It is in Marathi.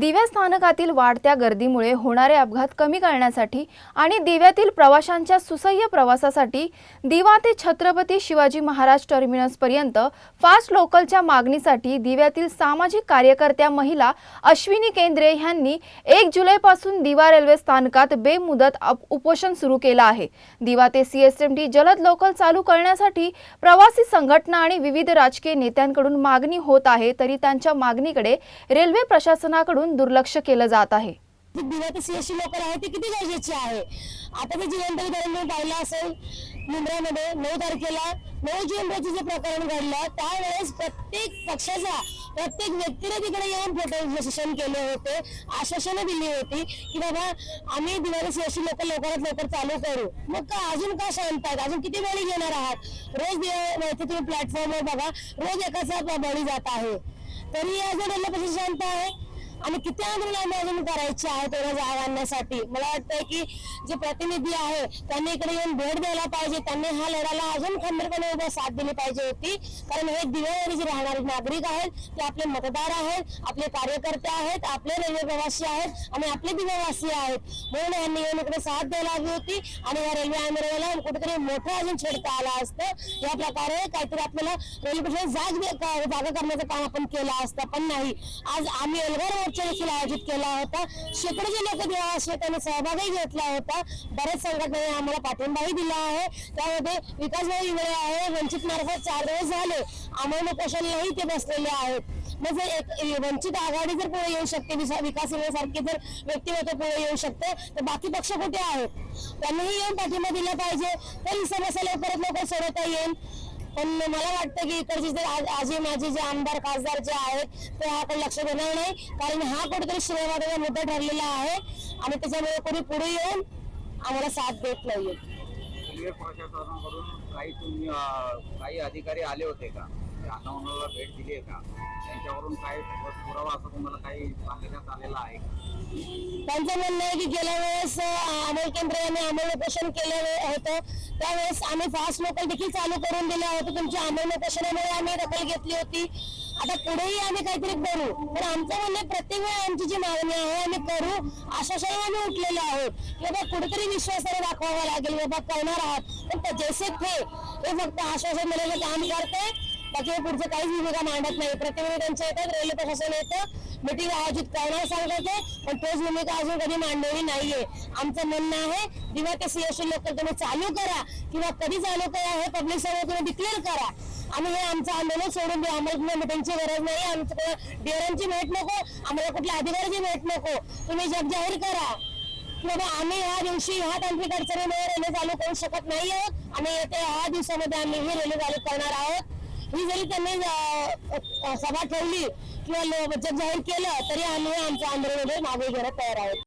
दिव्या स्थानकातील वाढत्या गर्दीमुळे होणारे अपघात कमी करण्यासाठी आणि दिव्यातील प्रवाशांच्या सुसह्य प्रवासासाठी दिवा ते छत्रपती शिवाजी महाराज टर्मिनसपर्यंत फास्ट लोकलच्या मागणीसाठी दिव्यातील सामाजिक कार्यकर्त्या महिला अश्विनी केंद्रे यांनी एक जुलैपासून दिवा रेल्वे स्थानकात बेमुदत अप- उपोषण सुरू केलं आहे. दिवा ते सीएसएमटी जलद लोकल चालू करण्यासाठी प्रवासी संघटना आणि विविध राजकीय नेत्यांकडून मागणी होत आहे तरी त्यांच्या मागणीकडे रेल्वे प्रशासनाकडून दुर्लक्ष केलं जात आहे. जी दिवा ते आहे ती किती गरजेची आहे? आता मी जीवन उदाहरण पाहिलं असेल मुंबईमध्ये नऊ तारखेला नऊ जून रोजी जे प्रकरण घडलं त्यावेळेस प्रत्येक पक्षाचा प्रत्येक व्यक्तीने तिकडे येऊन फोटो सेशन केले होते आश्वासनं दिली होती की बाबा आम्ही दिवाळी सीएससी लोकल लवकरात लवकर चालू करू. मग का अजून का शांत आहेत? अजून किती बळी घेणार आहात? रोज माहिती तुम्ही प्लॅटफॉर्मवर बघा रोज एकाचा बळी जात आहे. तरी अजून प्रशांत शांत आहे. आणि किती आंदोलन आम्ही अजून करायचे आहे तेवढ्या जागा आणण्यासाठी? मला वाटतंय की जे प्रतिनिधी आहे त्यांनी इकडे येऊन भेट द्यायला पाहिजे. त्यांनी हा लढ्याला अजून खंबीरपणे उभा साथ दिली पाहिजे होती. कारण हे दिवाळी जे राहणारे नागरिक आहेत ते आपले मतदार आहेत आपले कार्यकर्ते आहेत आपले रेल्वे प्रवासी आहेत आणि आपले दिवावासी आहेत. म्हणून यांनी येऊन इकडे साथ द्यायला हवी होती आणि या रेल्वे आंदोलनाला कुठेतरी मोठं अजून छेडता आलं असतं. या प्रकारे काहीतरी आपल्याला रेल्वे जाग दे- जागा करण्याचं काम आपण केलं असतं पण नाही. आज आम्ही एल्गार मोर्चा देखील आयोजित केला होता. शेकडोचे लोक देवाशी त्यांनी सहभागही घेतला होता बऱ्याच संघटनेने आम्हाला पाठिंबाही दिला आहे. त्यामध्ये विकासभाई इंगळे आहे वंचित मार्फत चार दिवस झाले. आम्हाला उपोषणलाही ते बसलेले आहेत. मग जर एक वंचित आघाडी जर पुढे येऊ शकते विकास इंगळे जर व्यक्तिमत्व पुढे येऊ शकते तर बाकी पक्ष कुठे आहेत? त्यांनीही येऊन पाठिंबा दिला पाहिजे. तर ही समस्या लवकरात लवकर सोडवता येईल. पण मला वाटतं की इकडचे जे आज- आजी माझे जे आमदार खासदार जे आहेत ते ह्याकडे लक्ष देणार नाही. कारण हा कुठेतरी श्रेयवादाचा मुद्दा ठरलेला आहे आणि त्याच्यामुळे कोणी पुढे येऊन आम्हाला साथ देत नाहीये. प्रशासनाकडून काही तुम्ही काही अधिकारी आले होते का? ते भेट दिली आहे का? त्यांच्यावरून काही पुरावा असं तुम्हाला काही सांगण्यात आलेला आहे का? त्यांचं म्हणणं आहे की गेल्या वेळेस अं, केंद्र यांनी अमोल उपोषण केलं होतं. त्यावेळेस आम्ही फास्ट लोकल देखील चालू करून दिलं होतं. तुमच्या अमोल उपोषणामुळे आम्ही दखल घेतली होती. आता पुढेही आम्ही काहीतरी करू. पण आमचं म्हणणं आहे, प्रत्येक वेळी आमची जी मागणी आहे आम्ही करू. आश्वासन आम्ही उठलेलो आहोत. की बाबा कुठेतरी विश्वासाने दाखवावा लागेल. बाबा करणार आहात. पण जैसे थे हे फक्त आश्वासन देण्याचं काम करते बाकी पुढचं काहीच भूमिका मांडत नाही. प्रतिनिधी त्यांच्या येतात रेल्वे प्रशासन येतं मिटिंग आयोजित करणार सांगते पण तोच भूमिका अजून कधी मांडलेली नाहीये. आमचं म्हणणं आहे दिवा ते सीएसटी लोकल तुम्ही चालू करा किंवा कधी चालू करा हे पब्लिक समोर तुम्ही डिक्लेअर करा. आम्ही हे आमचं आंदोलन सोडून देऊ आम्हाला मिटिंगची गरज नाही. आमच्या डिअरांची भेट नको. आम्हाला कुठल्या अधिकाऱ्याची भेट नको. तुम्ही जग जाहीर करा. बाबा आम्ही ह्या दिवशी ह्या तांत्रिक अडचणीमुळे रेल्वे चालू करू शकत नाही आहोत. आणि येत्या ह्या दिवसामध्ये आम्ही ही रेल्वे चालू करणार आहोत. ही जरी त्यांनी सभा ठेवली किंवा लो- जग जाहीर केलं तरी आम्ही आमच्या आंदोलनामध्ये मागे घेण्यात तयार आहोत.